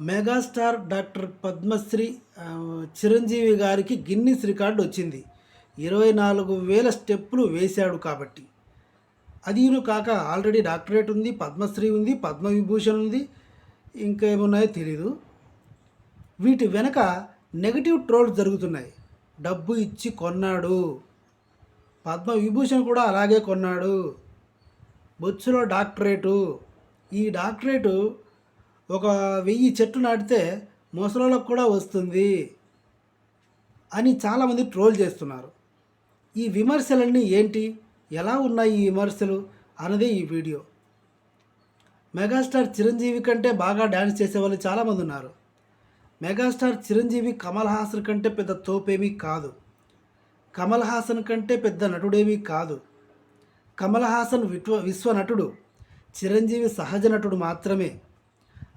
Megastar doctor Padmashri Chiranjeevi గారికి Guinness record వచ్చింది. ఇరవై నాలుగు వేల స్టెప్పులు వేశాడు కాబట్టి. అదీను కాక ఆల్రెడీ డాక్టరేట్ ఉంది పద్మశ్రీ ఉంది పద్మవిభూషణ్ ఉంది ఇంకా ఏమున్నాయో తెలీదు. వీటి వెనక నెగటివ్ ట్రోల్స్ జరుగుతున్నాయి. డబ్బు ఇచ్చి కొన్నాడు. పద్మ విభూషణ్ కూడా అలాగే కొన్నాడు. బొచ్చులో డాక్టరేటు. ఈ డాక్టరేటు ఒక వెయ్యి చెట్లు నాటితే ముసలోళ్ళకు కూడా వస్తుంది అని చాలామంది ట్రోల్ చేస్తున్నారు. ఈ విమర్శలన్నీ ఏంటి? ఎలా ఉన్నాయి ఈ విమర్శలు? అన్నదే ఈ వీడియో. మెగాస్టార్ చిరంజీవి కంటే బాగా డ్యాన్స్ చేసేవాళ్ళు చాలామంది ఉన్నారు. మెగాస్టార్ చిరంజీవి కమల్ హాసన్ కంటే పెద్ద తోపేమీ కాదు. కమల్ హాసన్ కంటే పెద్ద నటుడేమీ కాదు. కమల్ హాసన్ విశ్వ విశ్వ నటుడు చిరంజీవి సహజ నటుడు మాత్రమే.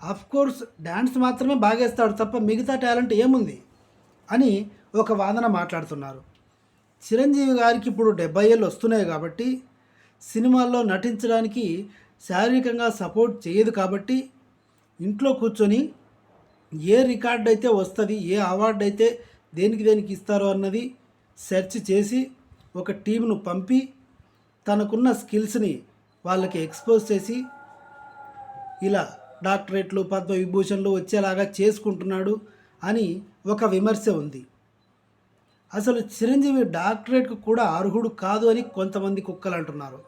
అఫ్ కోర్స్ డ్యాన్స్ మాత్రమే బాగేస్తాడు తప్ప మిగతా టాలెంట్ ఏముంది? అని ఒక వాదన మాట్లాడుతున్నారు. చిరంజీవి గారికి ఇప్పుడు డెబ్బై ఏళ్ళు వస్తున్నాయి కాబట్టి సినిమాల్లో నటించడానికి శారీరకంగా సపోర్ట్ చేయదు కాబట్టి ఇంట్లో కూర్చొని ఏ రికార్డ్ అయితే వస్తుంది ఏ అవార్డు అయితే దేనికి దేనికి ఇస్తారో అన్నది సెర్చ్ చేసి ఒక టీంను పంపి తనకున్న స్కిల్స్ని వాళ్ళకి ఎక్స్పోజ్ చేసి ఇలా డాక్టరేట్లు పద్మవిభూషణలు వచ్చేలాగా చేసుకుంటున్నాడు అని ఒక విమర్శ ఉంది. అసలు చిరంజీవి డాక్టరేట్కు కూడా అర్హుడు కాదు అని కొంతమంది కుక్కలు అంటున్నారు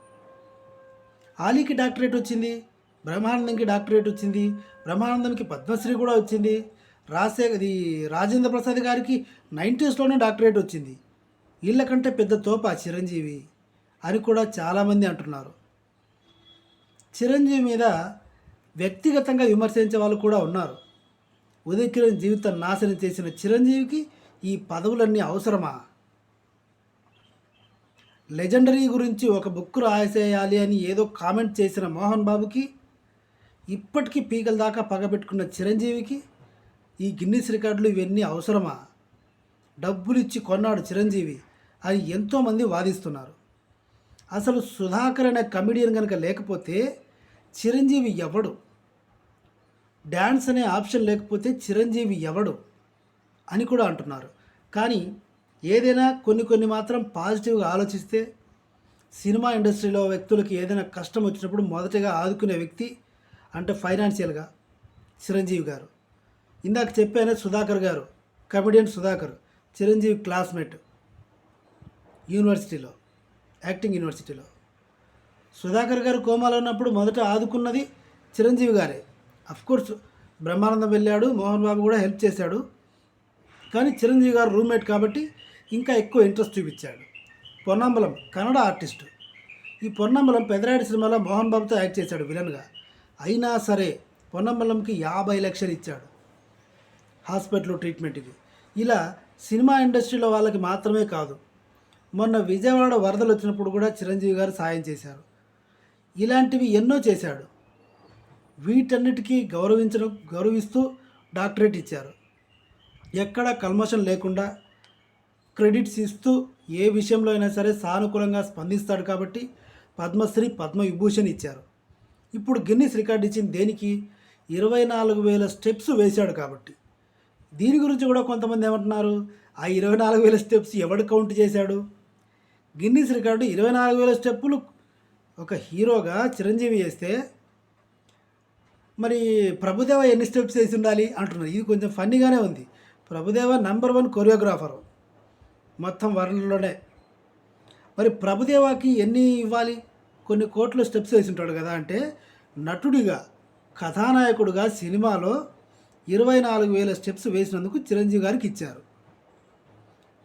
ఆలీకి డాక్టరేట్ వచ్చింది బ్రహ్మానందంకి డాక్టరేట్ వచ్చింది బ్రహ్మానందంకి పద్మశ్రీ కూడా వచ్చింది రాజశేఖర్ ఇది రాజేంద్ర ప్రసాద్ గారికి నైంటీస్లోనే డాక్టరేట్ వచ్చింది. వీళ్ళకంటే పెద్ద తోప చిరంజీవి అని కూడా చాలామంది అంటున్నారు. చిరంజీవి మీద వ్యక్తిగతంగా విమర్శించే వాళ్ళు కూడా ఉన్నారు. ఉదయకిరణ్ జీవితం నాశనం చేసిన చిరంజీవికి ఈ పదవులన్నీ అవసరమా? లెజెండరీ గురించి ఒక బుక్ రాసేయాలి అని ఏదో కామెంట్ చేసిన మోహన్ బాబుకి ఇప్పటికీ పీకల దాకా పగబెట్టుకున్న చిరంజీవికి ఈ గిన్నిస్ రికార్డులు ఇవన్నీ అవసరమా? డబ్బులు ఇచ్చి కొన్నాడు చిరంజీవి అని ఎంతోమంది వాదిస్తున్నారు. అసలు సుధాకర్ అనే కమిడియన్ కనుక లేకపోతే చిరంజీవి ఎవడు? డ్యాన్స్ అనే ఆప్షన్ లేకపోతే చిరంజీవి ఎవడు? అని కూడా అంటున్నారు. కానీ ఏదైనా కొన్ని కొన్ని మాత్రం పాజిటివ్గా ఆలోచిస్తే సినిమా ఇండస్ట్రీలో వ్యక్తులకి ఏదైనా కష్టం వచ్చినప్పుడు మొదటగా ఆదుకునే వ్యక్తి అంటే ఫైనాన్షియల్గా చిరంజీవి గారు. ఇందాక చెప్పానే సుధాకర్ గారు కమెడియన్ సుధాకర్ చిరంజీవి క్లాస్మేట్ యూనివర్సిటీలో యాక్టింగ్ యూనివర్సిటీలో. సుధాకర్ గారు కోమాలో ఉన్నప్పుడు మొదట ఆదుకున్నది చిరంజీవి గారే. కోర్స్ బ్రహ్మానందం వెళ్ళాడు మోహన్ బాబు కూడా హెల్ప్ చేశాడు. కానీ చిరంజీవి గారు రూమ్మేట్ కాబట్టి ఇంకా ఎక్కువ ఇంట్రెస్ట్ చూపించాడు. పొన్నంబలం కన్నడ ఆర్టిస్టు ఈ పొన్నంబలం పెదరాడి సినిమాలో మోహన్ బాబుతో యాక్ట్ చేశాడు విలన్గా అయినా సరే పొన్నంబలంకి యాభై లక్షలు ఇచ్చాడు. హాస్పిటల్ ట్రీట్మెంట్కి ఇలా సినిమా ఇండస్ట్రీలో వాళ్ళకి మాత్రమే కాదు. మొన్న విజయవాడ వరదలు వచ్చినప్పుడు కూడా చిరంజీవి గారు సాయం చేశారు. ఇలాంటివి ఎన్నో చేశాడు. వీటన్నిటికీ గౌరవించడం గౌరవిస్తూ డాక్టరేట్ ఇచ్చారు. ఎక్కడ కల్మషం లేకుండా క్రెడిట్స్ ఇస్తూ ఏ విషయంలో అయినా సరే సానుకూలంగా స్పందిస్తాడు కాబట్టి పద్మశ్రీ పద్మ విభూషణ్ ఇచ్చారు. ఇప్పుడు గిన్నిస్ రికార్డ్ ఇచ్చింది దేనికి ఇరవై నాలుగు వేల స్టెప్స్ వేశాడు కాబట్టి. దీని గురించి కూడా కొంతమంది ఏమంటున్నారు? ఆ ఇరవై నాలుగు వేల స్టెప్స్ ఎవడు కౌంట్ చేశాడు? గిన్నీస్ రికార్డు ఇరవై నాలుగు వేల స్టెప్పులు ఒక హీరోగా చిరంజీవి చేస్తే మరి ప్రభుదేవ ఎన్ని స్టెప్స్ వేసి ఉండాలి అంటున్నారు. ఇది కొంచెం ఫన్నీగానే ఉంది. Prabhudeva number one choreographer. మొత్తం వరల్డ్లోనే. మరి ప్రభుదేవాకి ఎన్ని ఇవ్వాలి? కొన్ని కోట్ల స్టెప్స్ వేసి ఉంటాడు కదా అంటే నటుడిగా కథానాయకుడుగా సినిమాలో ఇరవై నాలుగు వేల స్టెప్స్ వేసినందుకు చిరంజీవి గారికి ఇచ్చారు.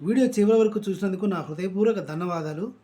వీడియో చివరి వరకు చూసినందుకు నా హృదయపూర్వక ధన్యవాదాలు.